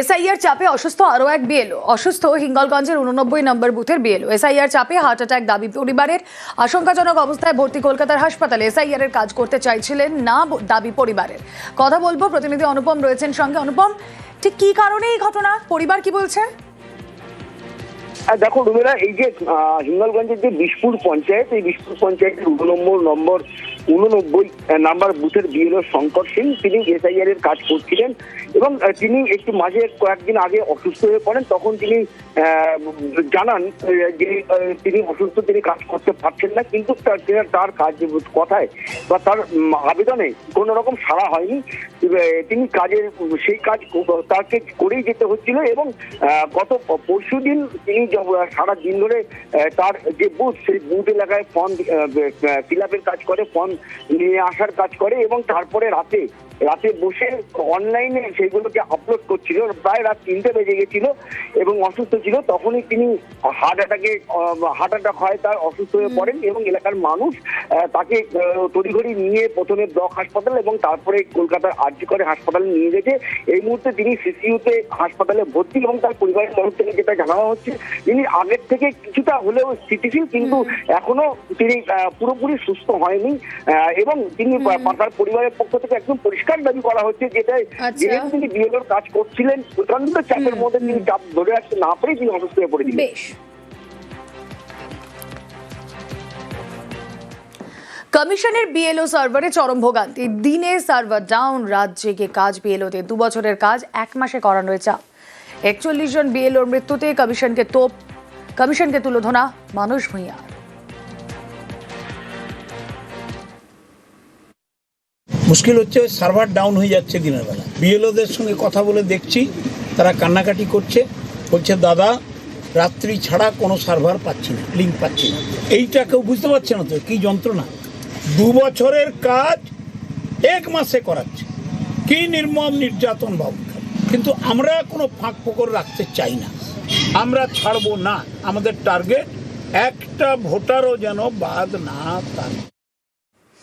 SIR চাপে অসুস্থ আরও এক বিএলও। অসুস্থ হিঙ্গলগঞ্জের উননব্বই নম্বর বুথের বিএলও। এসআইআর চাপে হার্ট অ্যাটাক দাবি পরিবারের। আশঙ্কাজনক অবস্থায় ভর্তি কলকাতার হাসপাতালে এসআইআর এর কাজ করতে চাইছিলেন না দাবি পরিবারের। কথা বলব, প্রতিনিধি অনুপম রয়েছেন সঙ্গে। অনুপম, ঠিক কি কারণে এই ঘটনা? পরিবার কি বলছে? দেখো রুমেরা এই যে হিঙ্গলগঞ্জের যে বিশপুর পঞ্চায়েত, এই বিশপুর পঞ্চায়েতের উননম্বর নম্বর উননব্বই নাম্বার বুথের বিএলও শঙ্কর সিং, তিনি এসআইআর এর কাজ করছিলেন এবং তিনি একটু মাঝে কয়েকদিন আগে অসুস্থ হয়ে পড়েন, তখন তিনি জানান যে তিনি অসুস্থ, তিনি কাজ করতে পারছেন না, কিন্তু তার কাজ কথায় বা তার আবেদনে কোনো রকম সাড়া হয়নি। তিনি কাজের, সেই কাজ তাকে করেই যেতে হচ্ছিল এবং গত পরশু দিন তিনি সারা দিন ধরে তার যে বুথ, সেই বুথ এলাকায় ফর্ম ফিল আপের কাজ করে ফর্ম নিয়ে আসার কাজ করে এবং তারপরে রাতে রাতে বসে অনলাইনে সেগুলোকে আপলোড করছিল প্রায় রাত তিনটে বেজে গেছিল এবং অসুস্থ ছিল তখনই তিনি হার্ট অ্যাটাকে হার্ট অ্যাটাক হয় তার অসুস্থ হয়ে পড়েন এবং এলাকার মানুষ তাকে তড়িঘড়ি নিয়ে প্রথমে ব্লক হাসপাতাল এবং তারপরে কলকাতার আরজি করে হাসপাতালে নিয়ে গেছে। এই মুহূর্তে তিনি সিসিউতে হাসপাতালে ভর্তি এবং তার পরিবারের তরফ থেকে যেটা জানানো হচ্ছে তিনি আগের থেকে কিছুটা হলেও স্থিতিশীল কিন্তু এখনও তিনি পুরোপুরি সুস্থ হয়নি এবং তিনি তার পরিবারের পক্ষ থেকে একদম পরিষ্কার দাবি করা হচ্ছে যেটা আচ্ছা। যেহেতু তিনি বিএলওর কাজ করছিলেন প্রচণ্ড চাপের মধ্যে তিনি চাপ ধরে রাখতে না পেরে তিনি অসুস্থ হয়ে পড়েছিলেন। কমিশনের বিএলও সার্ভারে চরম ভোগান্তি। দিনে সার্ভার ডাউন রাত জেগে কাজ বিএলওতে। দু বছরের কাজ এক মাসে করানোর চাপ। একচল্লিশ জন বিএলওর মৃত্যুতে কমিশনকে তোপ কমিশনকে তুলোধনা মানুষ ভূঁইয়া। মুশকিল হচ্ছে সার্ভার ডাউন হয়ে যাচ্ছে দিনের বেলা। বিএলওদের সঙ্গে কথা বলে দেখছি, তারা কান্নাকাটি করছে, বলছে, দাদা, রাত্রি ছাড়া কোনো সার্ভার পাচ্ছি না লিঙ্ক পাচ্ছি না। এইটা কেউ বুঝতে পারছে না তো, কী যন্ত্রণা? দু বছরের কাজ এক মাসে করাচ্ছে। কি নির্মম নির্যাতন বাবু। কিন্তু আমরা কোনো ফাঁক ফোকর রাখতে চাই না। আমরা ছাড়বো না। আমাদের টার্গেট একটা ভোটারও যেন বাদ না থাকে।